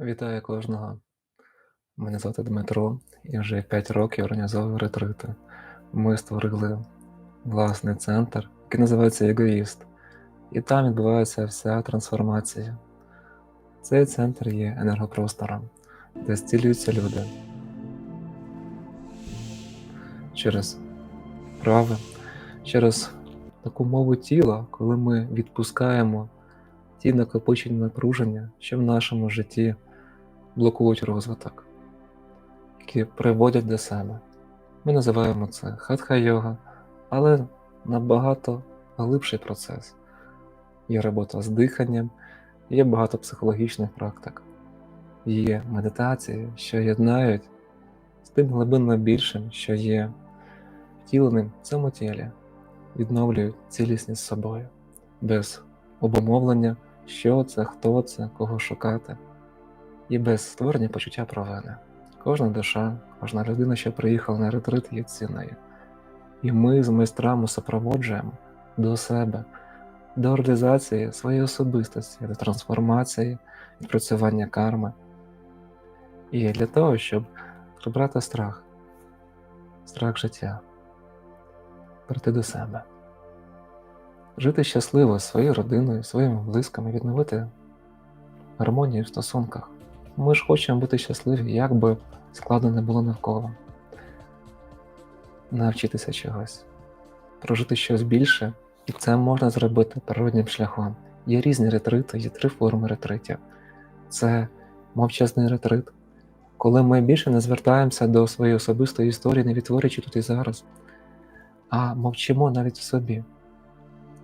Вітаю кожного. Мене звати Дмитро, і вже 5 років організовую ретрити. Ми створили власний центр, який називається Егоїст, і там відбувається вся трансформація. Цей центр є енергопростором, де зцілюються люди через прави, через таку мову тіла, коли ми відпускаємо ті накопичені напруження, що в нашому житті блокують розвиток, які приводять до себе. Ми називаємо це хатха-йога, але набагато глибший процес. Є робота з диханням, є багато психологічних практик, є медитації, що єднають з тим глибинно більшим, що є втіленим в цьому тілі, відновлюють цілісність з собою, без обумовлення, що це, хто це, кого шукати і без створення почуття провини. Кожна душа, кожна людина, що приїхала на ретрит, є цінною. І ми з майстрами супроводжуємо до себе, до реалізації своєї особистості, до трансформації, відпрацювання карми. І для того, щоб прибрати страх, страх життя, прийти до себе, жити щасливо своєю родиною, своїми близькими, відновити гармонію в стосунках. Ми ж хочемо бути щасливі, як би складно не було навколо. Навчитися чогось, прожити щось більше, і це можна зробити природнім шляхом. Є різні ретрити, є три форми ретритів. Це мовчазний ретрит, коли ми більше не звертаємося до своєї особистої історії, не відтворюючи тут і зараз, а мовчимо навіть в собі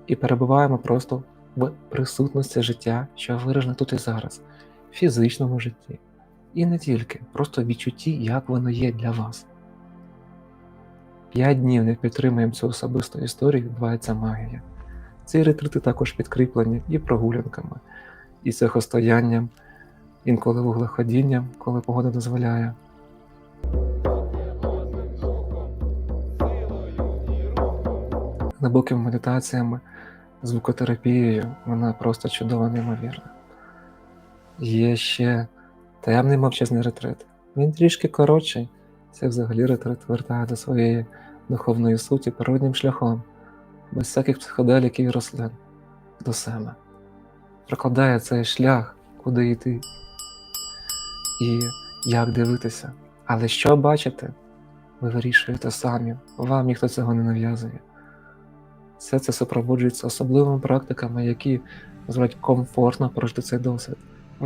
і перебуваємо просто в присутності життя, що виражене тут і зараз фізичному житті. І не тільки, просто відчутті, як воно є для вас. П'ять днів не підтримуємо цю особисту історію, відбувається магія. Ці ретрити також підкріплені і прогулянками, і цехостоянням, інколи вуглеходінням, коли погода дозволяє. Глибокими медитаціями, звукотерапією, вона просто чудова, неймовірна. Є ще таємний мовчазний ретрит. Він трішки коротший. Це взагалі ретрит вертає до своєї духовної суті природнім шляхом, без всяких психоделіків і рослин до себе. Прокладає цей шлях, куди йти і як дивитися. Але що бачите, ви вирішуєте самі, вам ніхто цього не нав'язує. Все це супроводжується особливими практиками, які дозволяють комфортно прожити цей досвід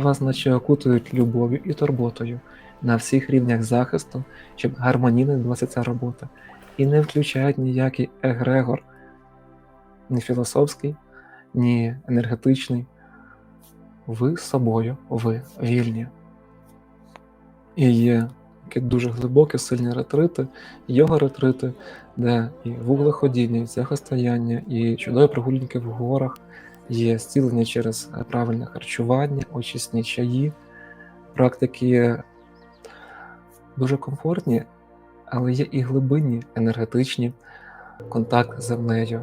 вас наче окутують любов'ю і турботою на всіх рівнях захисту, щоб гармонійно відбулася ця робота, і не включають ніякий егрегор, ні філософський, ні енергетичний. Ви з собою, ви вільні. І є такі дуже глибокі, сильні ретрити, йога-ретрити, де і вуглеходіння, і цехостояння, і чудові прогулянки в горах, є зцілення через е, правильне харчування, очисні чаї. Практики дуже комфортні, але є і глибинні, енергетичні, контакт з землею.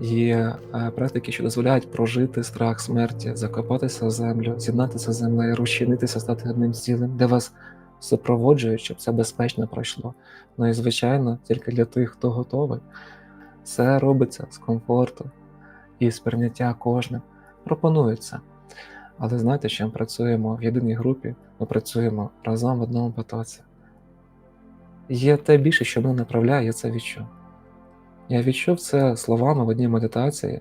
Є е, практики, що дозволяють прожити страх смерті, закопатися в землю, з'єднатися з землею, розчинитися, стати одним цілим, де вас супроводжують, щоб це безпечно пройшло. Ну і, звичайно, тільки для тих, хто готовий. Все робиться з комфорту і сприйняття кожним пропонується. Але знаєте, що ми працюємо в єдиній групі, ми працюємо разом в одному потоці. Є те більше, що мене направляє, я це відчув. Я відчув це словами в одній медитації.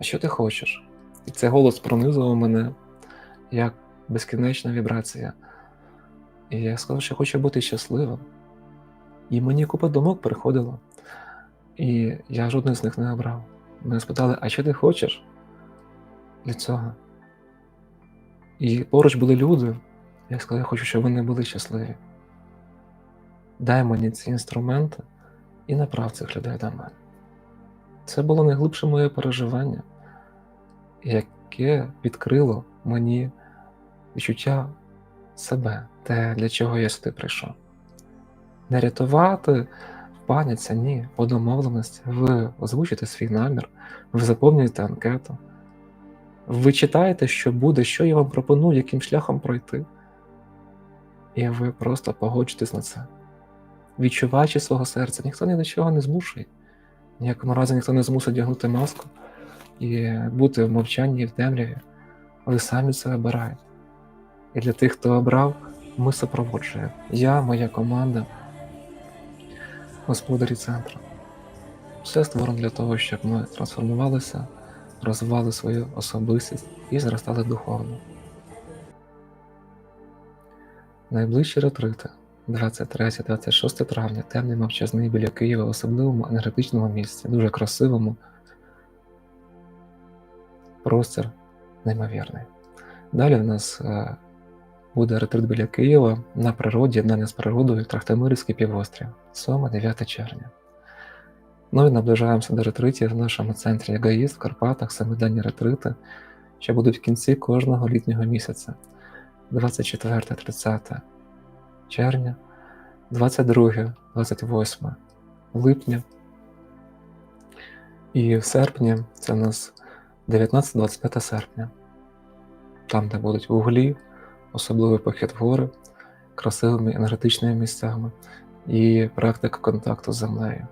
А що ти хочеш? І цей голос пронизував мене як безкінечна вібрація. І я сказав, що хочу бути щасливим. І мені купа думок приходило, і я жодної з них не обрав. Мене спитали, а що ти хочеш для цього? І поруч були люди. Я сказав, я хочу, щоб вони були щасливі. Дай мені ці інструменти і направ цих людей до мене. Це було найглибше моє переживання, яке відкрило мені відчуття себе, те, для чого я сюди прийшов. Не рятувати паняться, ні, по домовленості. Ви озвучите свій намір, ви заповнюєте анкету, ви читаєте, що буде, що я вам пропоную, яким шляхом пройти. І ви просто погоджуєтесь на це. Відчуваючи свого серця, ніхто ні до чого не змушує. Ніякому разі ніхто не змусить одягнути маску і бути в мовчанні і в темряві. Ви самі це обираєте. І для тих, хто обрав, ми супроводжуємо. Я, моя команда, господарі центру. Все створено для того, щоб ми трансформувалися, розвивали свою особистість і зростали духовно. Найближчі ретрити 23-26 травня, темний мовчазний біля Києва в особливому енергетичному місці, дуже красивому. Простір неймовірний. Далі в нас е, буде ретрит біля Києва на природі, єднання з природою, Трахтимирський півострів, 7-9 червня. Ну і наближаємося до ретритів в нашому центрі Егоїст в Карпатах, семиденні ретрити, що будуть в кінці кожного літнього місяця. 24-30 червня, 22-28 липня. І в серпні це у нас 19-25 серпня. Там, де будуть вуглі, особливий похід в гори, красивими енергетичними місцями і практика контакту з землею.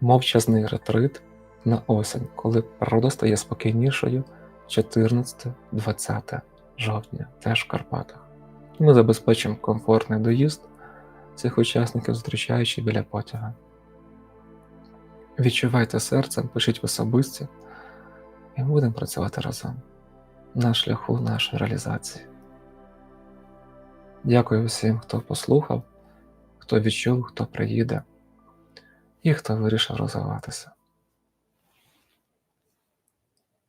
Мовчазний ретрит на осінь, коли природа стає спокійнішою 14-20 жовтня, теж в Карпатах. Ми забезпечимо комфортний доїзд цих учасників, зустрічаючи біля потяга. Відчувайте серцем, пишіть в особисті, і ми будемо працювати разом на шляху нашої реалізації. Дякую всім, хто послухав, хто відчув, хто приїде і хто вирішив розвиватися.